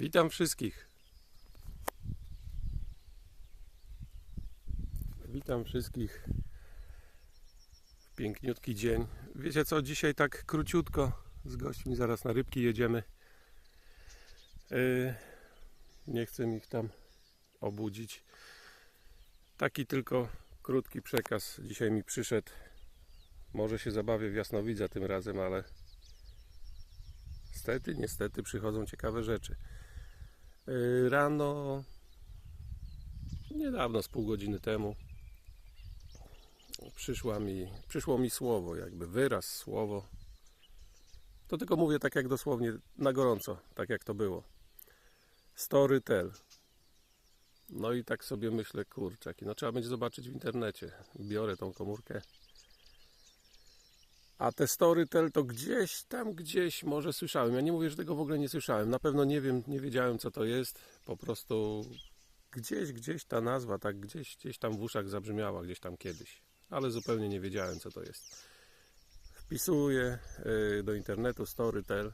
Witam wszystkich. Witam wszystkich piękniutki dzień. Wiecie co, dzisiaj tak króciutko z gośćmi zaraz na rybki jedziemy. Yy, nie chcę ich tam obudzić. Taki tylko krótki przekaz dzisiaj mi przyszedł. Może się zabawię w jasnowidza tym razem, ale Niestety, niestety przychodzą ciekawe rzeczy. Yy, Rano, niedawno, z pół godziny temu, przyszła mi, przyszło mi słowo, jakby wyraz, słowo. To tylko mówię tak jak dosłownie, na gorąco, tak jak to było. Storytel. No i tak sobie myślę, kurczaki, no trzeba będzie zobaczyć w internecie. Biorę tą komórkę. A te Storytel to gdzieś tam, gdzieś może słyszałem. Ja nie mówię, że tego w ogóle nie słyszałem. Na pewno nie wiem, nie wiedziałem co to jest. Po prostu gdzieś, gdzieś ta nazwa tak gdzieś, gdzieś tam w uszach zabrzmiała, gdzieś tam kiedyś. Ale zupełnie nie wiedziałem co to jest. Wpisuję y, do internetu Storytel.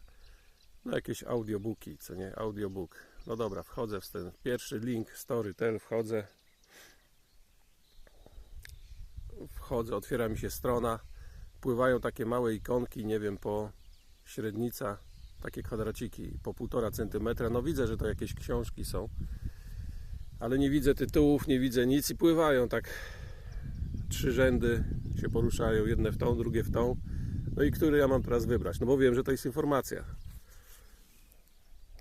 No jakieś audiobooki, co nie? Audiobook. No dobra, wchodzę w ten pierwszy link Storytel, wchodzę. Wchodzę, otwiera mi się strona pływają takie małe ikonki, nie wiem, po średnica, takie kwadraciki po półtora centymetra. No widzę, że to jakieś książki są, ale nie widzę tytułów, nie widzę nic i pływają tak trzy rzędy się poruszają, jedne w tą, drugie w tą. No i który ja mam teraz wybrać? No bo wiem, że to jest informacja.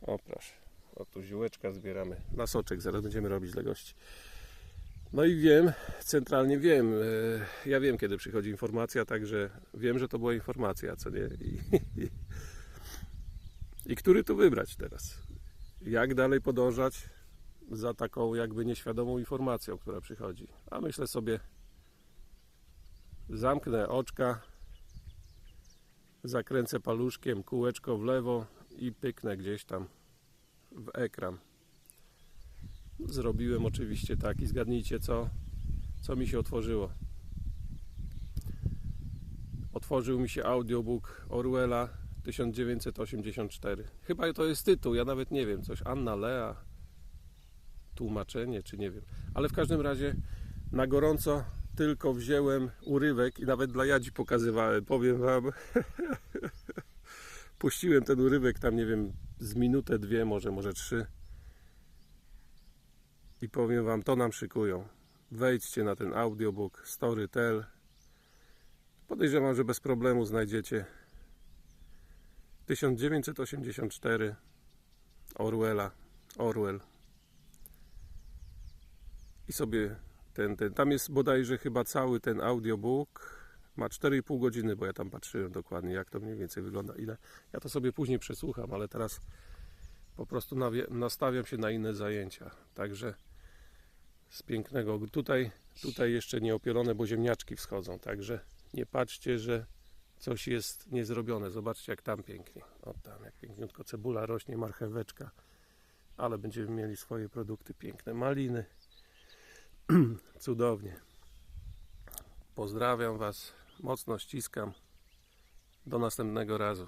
O proszę, o tu ziółeczka zbieramy. Na soczek zaraz będziemy robić dla gości. No i wiem, centralnie wiem, e, ja wiem kiedy przychodzi informacja, także wiem, że to była informacja, co nie? I, i, i który tu wybrać teraz? Jak dalej podążać za taką jakby nieświadomą informacją, która przychodzi? A myślę sobie, zamknę oczka, zakręcę paluszkiem, kółeczko w lewo i pyknę gdzieś tam w ekran. Zrobiłem oczywiście tak i zgadnijcie co, co mi się otworzyło. Otworzył mi się audiobook Orwella 1984. Chyba to jest tytuł, ja nawet nie wiem, coś Anna Lea, tłumaczenie, czy nie wiem. Ale w każdym razie na gorąco tylko wziąłem urywek i nawet dla Jadzi pokazywałem, powiem Wam. Puściłem ten urywek tam, nie wiem, z minutę, dwie, może, może trzy. I powiem Wam, to nam szykują. Wejdźcie na ten audiobook Storytel. Podejrzewam, że bez problemu znajdziecie 1984 Orwella. Orwell. I sobie ten, ten, tam jest bodajże chyba cały ten audiobook. Ma 4,5 godziny, bo ja tam patrzyłem dokładnie, jak to mniej więcej wygląda. Ile. Ja to sobie później przesłucham, ale teraz po prostu nastawiam się na inne zajęcia. Także z pięknego. Tutaj, tutaj jeszcze nie opielone, bo ziemniaczki wschodzą. Także nie patrzcie, że coś jest niezrobione. Zobaczcie, jak tam pięknie. O tam, jak piękniutko cebula rośnie, marcheweczka. Ale będziemy mieli swoje produkty piękne. Maliny. Cudownie. Pozdrawiam Was. Mocno ściskam. Do następnego razu.